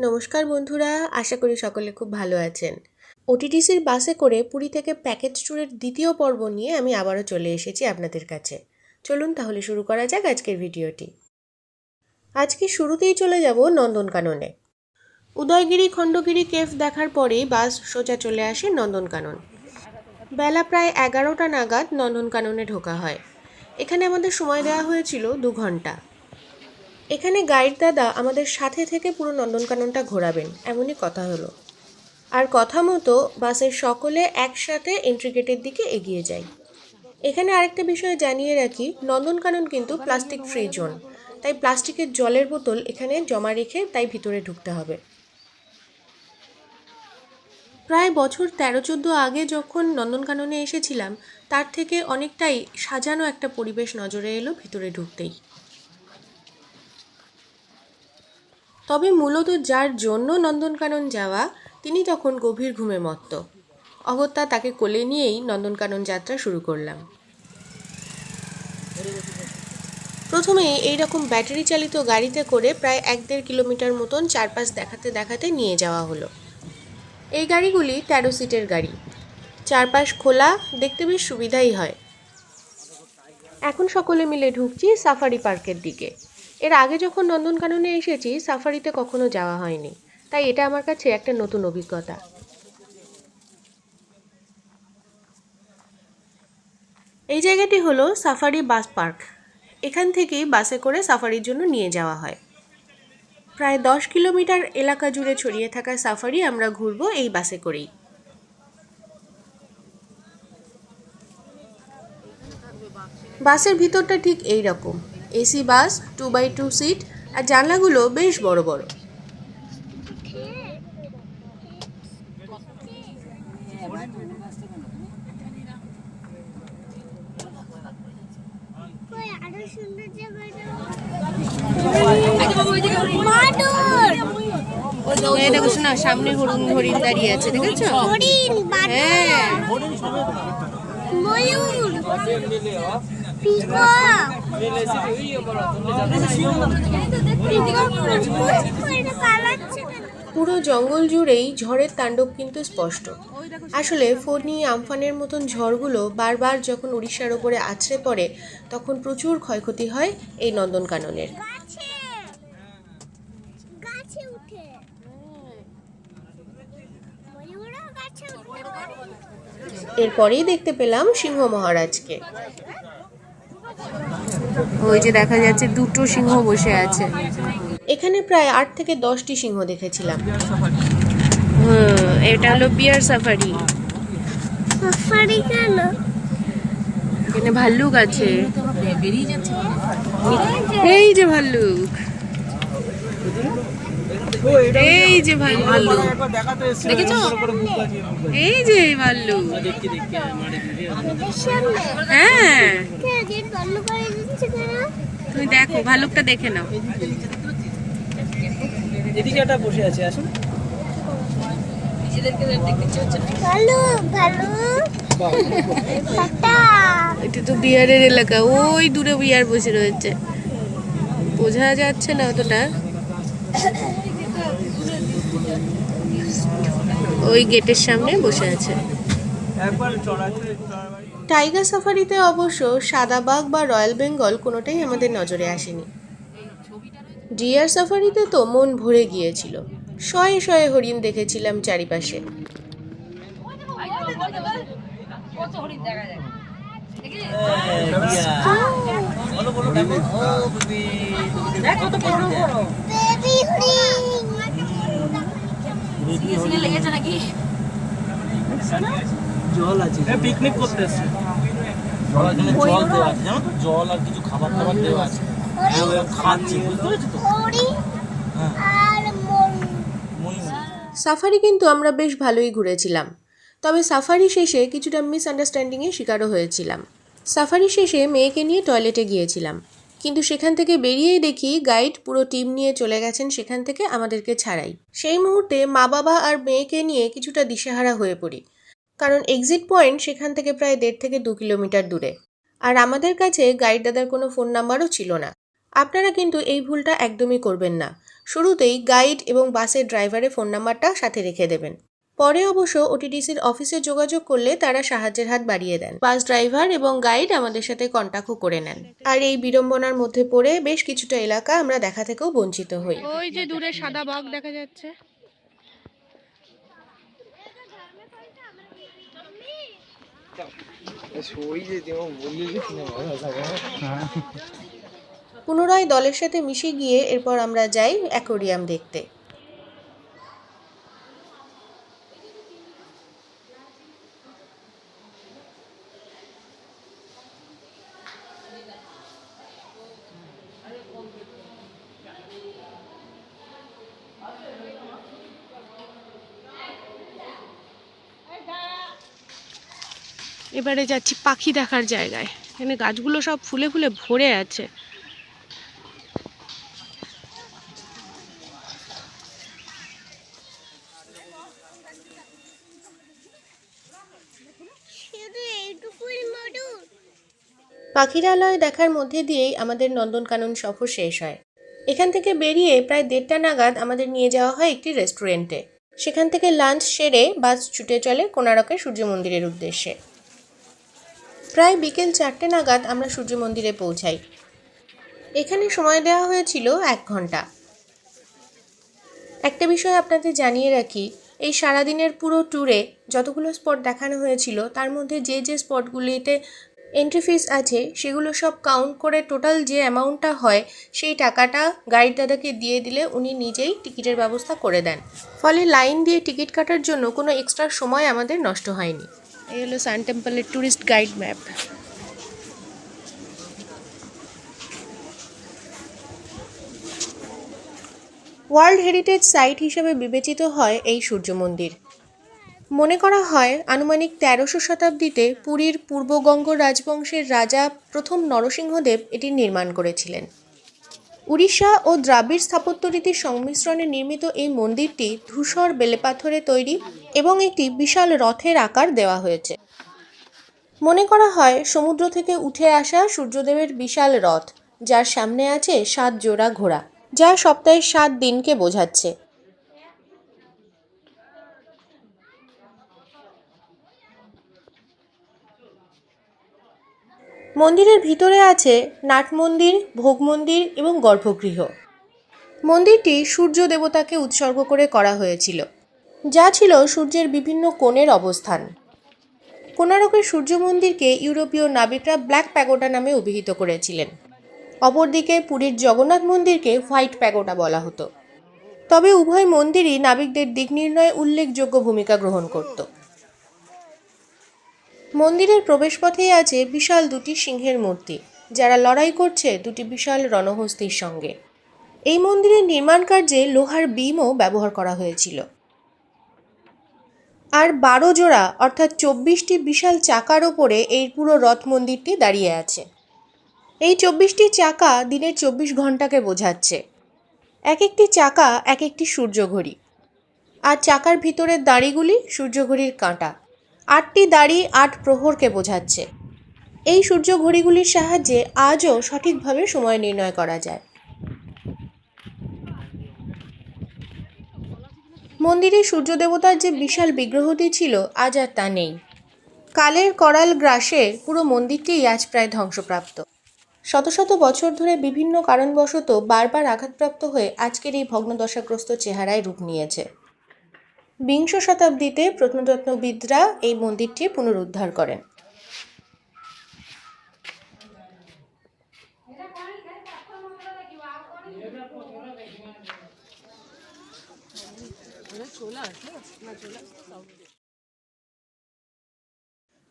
নমস্কার বন্ধুরা, আশা করি সকলে খুব ভালো আছেন। ওটিটিসির বাসে করে পুরী থেকে প্যাকেজ ট্যুরের দ্বিতীয় পর্ব নিয়ে আমি আবারও চলে এসেছি আপনাদের কাছে। চলুন তাহলে শুরু করা যাক আজকের ভিডিওটি। আজকে শুরুতেই চলে যাব নন্দনকাননে। উদয়গিরি খণ্ডগিরি কেফ দেখার পরেই বাস সোজা চলে আসে নন্দনকানন। বেলা প্রায় এগারোটা নাগাদ নন্দনকাননে ঢোকা হয়। এখানে আমাদের সময় দেওয়া হয়েছিল দু ঘণ্টা এখানে গাইড দাদা আমাদের সাথে থেকে পুরো নন্দনকাননটা ঘোরাবেন, এমনই কথা হলো। আর কথা মতো বাসের সকলে একসাথে এন্ট্রি গেটের দিকে এগিয়ে যাই এখানে আরেকটা বিষয় জানিয়ে রাখি, নন্দনকানন কিন্তু প্লাস্টিক ফ্রি জোন, তাই প্লাস্টিকের জলের বোতল এখানে জমা রেখে তাই ভিতরে ঢুকতে হবে। প্রায় বছর তেরো চোদ্দ আগে যখন নন্দনকাননে এসেছিলাম, তার থেকে অনেকটাই সাজানো একটা পরিবেশ নজরে এলো ভিতরে ঢুকতেই। তবে মূলত যার জন্য নন্দনকানন যাওয়া, তিনি তখন গভীর ঘুমে মত্ত। অগত্যা তাকে কোলে নিয়েই নন্দনকানন যাত্রা শুরু করলাম। প্রথমে এইরকম ব্যাটারি চালিত গাড়িতে করে প্রায় এক দেড় কিলোমিটার মতন চারপাশ দেখাতে দেখাতে নিয়ে যাওয়া হলো। এই গাড়িগুলি তেরো সিটের গাড়ি। চারপাশ খোলা, দেখতে বেশ সুবিধাই হয়। এখন সকলে মিলে ঢুকছি সাফারি পার্কের দিকে। এর আগে যখন নন্দনকাননে এসেছি, সাফারিতে কখনো যাওয়া হয়নি। তাই এটা আমার কাছে একটা নতুন অভিজ্ঞতা। এই জায়গাটি হলো সাফারি বাস পার্ক। এখান থেকেই বাসে করে সাফারির জন্য নিয়ে যাওয়া হয়। প্রায় দশ কিলোমিটার এলাকা জুড়ে ছড়িয়ে থাকা সাফারি আমরা ঘুরবো এই বাসে করেই। বাসের ভিতরটা ঠিক এই রকম। AC bus two by two seat আর জানলাগুলো বেশ বড় বড়। দেখো শোনা সামনে হরিণ হরিণ দাঁড়িয়ে আছে দেখেছ? হ্যাঁ। ময়ূর। পিকক? পুরো জঙ্গল জুড়েই ঝড়ের তাণ্ডব কিন্তু স্পষ্ট। আসলে ফণি আমফানের মতন ঝড়গুলো বারবার যখন উড়িষ্যার ওপরে আছড়ে পড়ে, তখন প্রচুর ক্ষয়ক্ষতি হয় এই নন্দনকাননের। এরপরেই দেখতে পেলাম সিংহ মহারাজকে। ওই যে দেখা যাচ্ছে দুটো সিংহ বসে আছে। এখানে প্রায় আট থেকে দশটি সিংহ দেখেছিলাম। হুম, এটা হলো বিয়ার সাফারি। সাফারি কেন? এখানে ভাল্লুক আছে। এই যে ভাল্লুক। এই যে ভাল্লুক দেখেছ? এই যে সামনে হ্যাঁ। তুমি দেখো ভাল্লুকটা দেখে নাও। এদিকে একটা বসে আছে আসুন। ভালো ভালো টাটা এটা তো বিয়ারের এলাকা। ওই দূরে বিয়ার বসে রয়েছে। বোঝা যাচ্ছে না অতটা। ওই গেটের সামনে বসে আছে। টাইগার সাফারিতে অবশ্য সাদা বাঘ বা রয়্যাল বেঙ্গল কোনোটাই আমাদের নজরে আসেনি। ডিয়ার সাফারিতে তো মন ভরে গিয়েছিল। শয়ে শয়ে হরিণ দেখেছিলাম চারিপাশে। বেবি হরিণ জল আছে। পিকনিক করতে এসছে। জল দেওয়া আছে। জানো তো? জল আর কিছু খাবার টাবার দেওয়া আছে। হ্যাঁ, বুঝতে পেরেছ তো? হরিণ হ্যাঁ। সাফারি কিন্তু আমরা বেশ ভালোই ঘুরেছিলাম। তবে সাফারি শেষে কিছুটা মিসআন্ডারস্ট্যান্ডিংয়ের শিকারও হয়েছিলাম। সাফারি শেষে মেয়েকে নিয়ে টয়লেটে গিয়েছিলাম। কিন্তু সেখান থেকে বেরিয়েই দেখি গাইড পুরো টিম নিয়ে চলে গেছেন সেখান থেকে আমাদেরকে ছাড়াই। সেই মুহূর্তে মা বাবা আর মেয়েকে নিয়ে কিছুটা দিশেহারা হয়ে পড়ি, কারণ এক্সিট পয়েন্ট সেখান থেকে প্রায় দেড় থেকে দু কিলোমিটার দূরে। আর আমাদের কাছে গাইড দাদার কোনো ফোন নাম্বারও ছিল না। আপনারা কিন্তু এই ভুলটা একদমই করবেন না। শুরুতেই গাইড এবং বাসের ড্রাইভারের ফোন নাম্বারটা সাথে রেখে দেবেন। পরে অবশ্য ওটিডিসির অফিসে যোগাযোগ করলে তারা সাহায্যের হাত বাড়িয়ে দেন। বাস ড্রাইভার এবং গাইড আমাদের সাথে কন্ট্যাক্টও করে নেন। আর এই বিড়ম্বনার মধ্যে পড়ে বেশ কিছুটা এলাকা আমরা দেখা থেকেও বঞ্চিত হই। ওই যে দূরে সাদা বাঘ দেখা যাচ্ছে। পুনরায় দলের সাথে মিশে গিয়ে এরপর আমরা যাই অ্যাকোরিয়াম দেখতে। এবারে যাচ্ছি পাখি দেখার জায়গায়। এখানে গাছগুলো সব ফুলে ফুলে ভরে আছে। পাখিরালয় দেখার মধ্যে দিয়েই আমাদের নন্দনকানন সফর শেষ হয়। এখান থেকে বেরিয়ে প্রায় দেড়টা নাগাদ আমাদের নিয়ে যাওয়া হয় একটি রেস্টুরেন্টে। সেখান থেকে লাঞ্চ সেরে বাস ছুটে চলে কোনারকের সূর্য মন্দিরের উদ্দেশ্যে। প্রায় বিকেল চারটে নাগাদ আমরা সূর্য মন্দিরে পৌঁছাই। এখানে সময় দেওয়া হয়েছিল এক ঘণ্টা। একটা বিষয় আপনাদের জানিয়ে রাখি, এই সারাদিনের পুরো ট্যুরে যতগুলো স্পট দেখানো হয়েছিল, তার মধ্যে যে যে স্পটগুলিতে এন্ট্রি ফিস আছে, সেগুলো সব কাউন্ট করে টোটাল যে অ্যামাউন্টটা হয়, সেই টাকাটা গাইড দাদাকে দিয়ে দিলে উনি নিজেই টিকিটের ব্যবস্থা করে দেন। ফলে লাইন দিয়ে টিকিট কাটার জন্য কোনো এক্সট্রা সময় আমাদের নষ্ট হয়নি। এই হলো sun টেম্পলের tourist guide map. World heritage site হিসেবে বিবেচিত হয় এই সূর্য মন্দির মনে করা হয় আনুমানিক তেরোশো শতাব্দীতে পুরীর পূর্বগঙ্গ রাজবংশের রাজা প্রথম নরসিংহদেব এটি নির্মাণ করেছিলেন। উড়িষ্যা ও দ্রাবিড় স্থাপত্যরীতির সংমিশ্রণে নির্মিত এই মন্দিরটি ধূসর বেলেপাথরে তৈরি এবং একটি বিশাল রথের আকার দেওয়া হয়েছে। মনে করা হয়, সমুদ্র থেকে উঠে আসা সূর্যদেবের বিশাল রথ, যার সামনে আছে সাত জোড়া ঘোড়া, যা সপ্তাহের সাত দিনকে বোঝাচ্ছে। মন্দিরের ভিতরে আছে নাট মন্দির, ভোগ মন্দির এবং গর্ভগৃহ। মন্দিরটি সূর্য দেবতাকে উৎসর্গ করে করা হয়েছিল। যা ছিল সূর্যের বিভিন্ন কোণের অবস্থান। কোনারকের সূর্য মন্দিরকে ইউরোপীয় নাবিকরা ব্ল্যাক প্যাগোডা নামে অভিহিত করেছিলেন। অপরদিকে পুরীর জগন্নাথ মন্দিরকে হোয়াইট প্যাগোডা বলা হতো। তবে উভয় মন্দিরই নাবিকদের দিক নির্ণয়ে উল্লেখযোগ্য ভূমিকা গ্রহণ করত। মন্দিরের প্রবেশপথেই আছে বিশাল দুটি সিংহের মূর্তি, যারা লড়াই করছে দুটি বিশাল রণহস্তির সঙ্গে। এই মন্দিরের নির্মাণ কার্যে লোহার বিমও ব্যবহার করা হয়েছিল। আর বারো জোড়া, অর্থাৎ চব্বিশটি বিশাল চাকার ওপরে এই পুরো রথ মন্দিরটি দাঁড়িয়ে আছে। এই চব্বিশটি চাকা দিনের চব্বিশ ঘন্টাকে বোঝাচ্ছে। এক একটি চাকা এক একটি সূর্যঘড়ি। আর চাকার ভিতরের দাড়িগুলি সূর্যঘড়ির কাঁটা। আটটি দাড়ি, আট প্রহরকে বোঝাচ্ছে। এই সূর্য ঘড়িগুলির সাহায্যে আজও সঠিকভাবে সময় নির্ণয় করা যায়। মন্দিরে সূর্য দেবতার যে বিশাল বিগ্রহটি ছিল, আজ আর তা নেই। কালের করাল গ্রাসে পুরো মন্দিরটিই আজ প্রায় ধ্বংসপ্রাপ্ত। শত শত বছর ধরে বিভিন্ন কারণবশত বারবার আঘাতপ্রাপ্ত হয়ে আজকের এই ভগ্নদশাগ্রস্ত চেহারায় রূপ নিয়েছে। বিংশ শতাব্দীতে প্রত্নতত্ত্ববিদরা এই মন্দিরটি পুনরুদ্ধার করেন।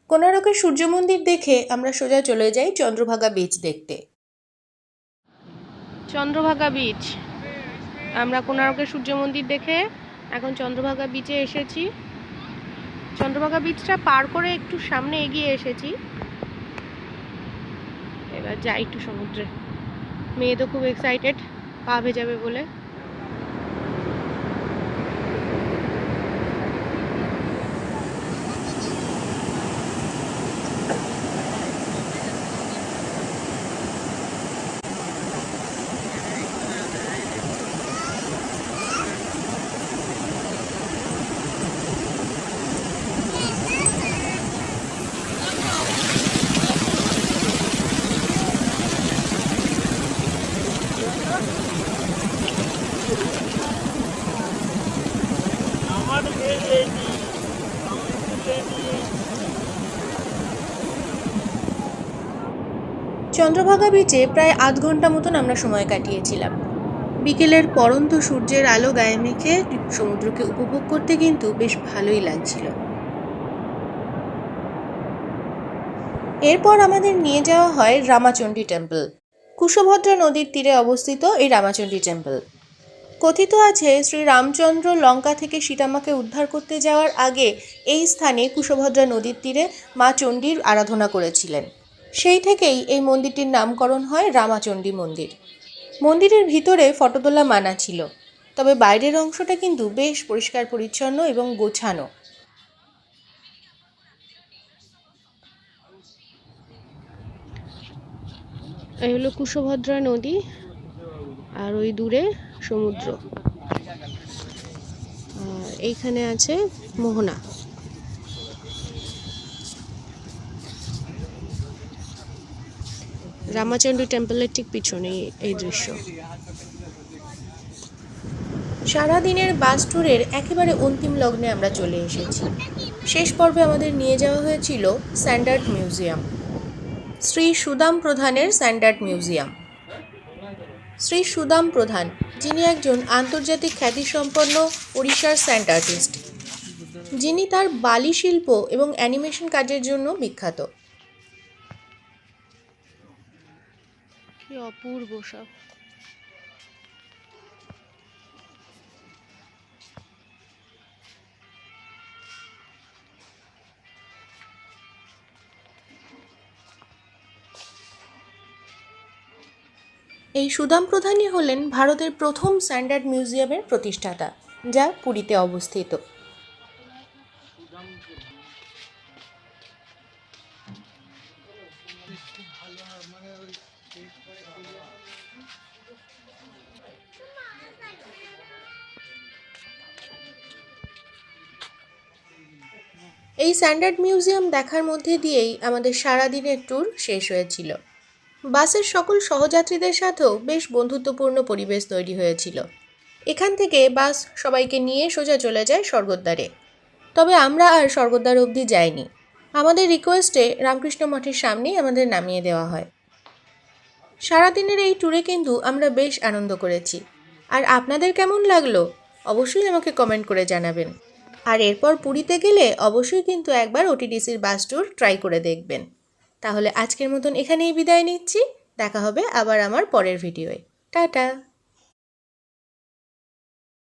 কোনারকের সূর্য মন্দির দেখে আমরা সোজা চলে যাই চন্দ্রভাগা বিচ দেখতে। চন্দ্রভাগা বিচ। আমরা কোনারকের সূর্য মন্দির দেখে এখন চন্দ্রভাগা বিচে এসেছি। চন্দ্রভাগা বিচটা পার করে একটু সামনে এগিয়ে এসেছি। এবার যাই একটু সমুদ্রে। মেয়ে তো খুব এক্সাইটেড পা ভেজাবে বলে। চন্দ্রভাগা বিচে প্রায় আধ ঘণ্টা মতন আমরা সময় কাটিয়েছিলাম। বিকেলের পরন্ত সূর্যের আলো গায়ে মেখে সমুদ্রকে উপভোগ করতে কিন্তু বেশ ভালোই লাগছিল। এরপর আমাদের নিয়ে যাওয়া হয় রামাচণ্ডী টেম্পল কুশভদ্রা নদীর তীরে অবস্থিত এই রামাচণ্ডী টেম্পল কথিত আছে শ্রী রামচন্দ্র লঙ্কা থেকে সীতামাকে উদ্ধার করতে যাওয়ার আগে এই স্থানে কুশভদ্রা নদীর তীরে মা চণ্ডীর আরাধনা করেছিলেন। সেই থেকেই এই মন্দিরটির নামকরণ হয় রামাচণ্ডী মন্দির। মন্দিরের ভিতরে ফটো তোলা মানা ছিল, তবে বাইরের অংশটা কিন্তু বেশ পরিষ্কার পরিচ্ছন্ন এবং গোছানো। এই হলো কুশভদ্রা নদী আর ওই দূরে সমুদ্র। এইখানে আছে মোহনা। রামাচন্ডী টেম্পলের ঠিক পিছনে এই দৃশ্য। সারাদিনের বাস ট্যুরের একেবারে অন্তিম লগ্নে আমরা চলে এসেছি। শেষ পর্বে আমাদের নিয়ে যাওয়া হয়েছিল স্যান্ডার্ড মিউজিয়াম। শ্রী সুদাম প্রধানের স্যান্ডার্ড মিউজিয়াম। শ্রী সুদাম প্রধান, যিনি একজন আন্তর্জাতিক খ্যাতিসম্পন্ন ওড়িশার স্যান্ড আর্টিস্ট। যিনি তার বালি শিল্প এবং অ্যানিমেশন কাজের জন্য বিখ্যাত। কি অপূর্ব সব। এই সুদাম প্রধানই হলেন ভারতের প্রথম স্যান্ডার্ড মিউজিয়ামের প্রতিষ্ঠাতা, যা পুরীতে অবস্থিত। এই স্যান্ডার্ড মিউজিয়াম দেখার মধ্যে দিয়েই আমাদের সারাদিনের ট্যুর শেষ হয়েছিল। বাসের সকল সহযাত্রীদের সাথেও বেশ বন্ধুত্বপূর্ণ পরিবেশ তৈরি হয়েছিল। এখান থেকে বাস সবাইকে নিয়ে সোজা চলে যায় স্বর্গদ্বারে। তবে আমরা আর স্বর্গদ্বার অবধি যাইনি। আমাদের রিকোয়েস্টে রামকৃষ্ণ মঠের সামনেই আমাদের নামিয়ে দেওয়া হয়। সারাদিনের এই ট্যুরে কিন্তু আমরা বেশ আনন্দ করেছি। আর আপনাদের কেমন লাগল? অবশ্যই আমাকে কমেন্ট করে জানাবেন। আর এরপর পুরীতে গেলে অবশ্যই কিন্তু একবার ওটিডিসির বাস ট্যুর ট্রাই করে দেখবেন। তাহলে আজকের মতন এখানেই বিদায় নিচ্ছি। দেখা হবে আবার আমার পরের ভিডিওয়ে। টাটা!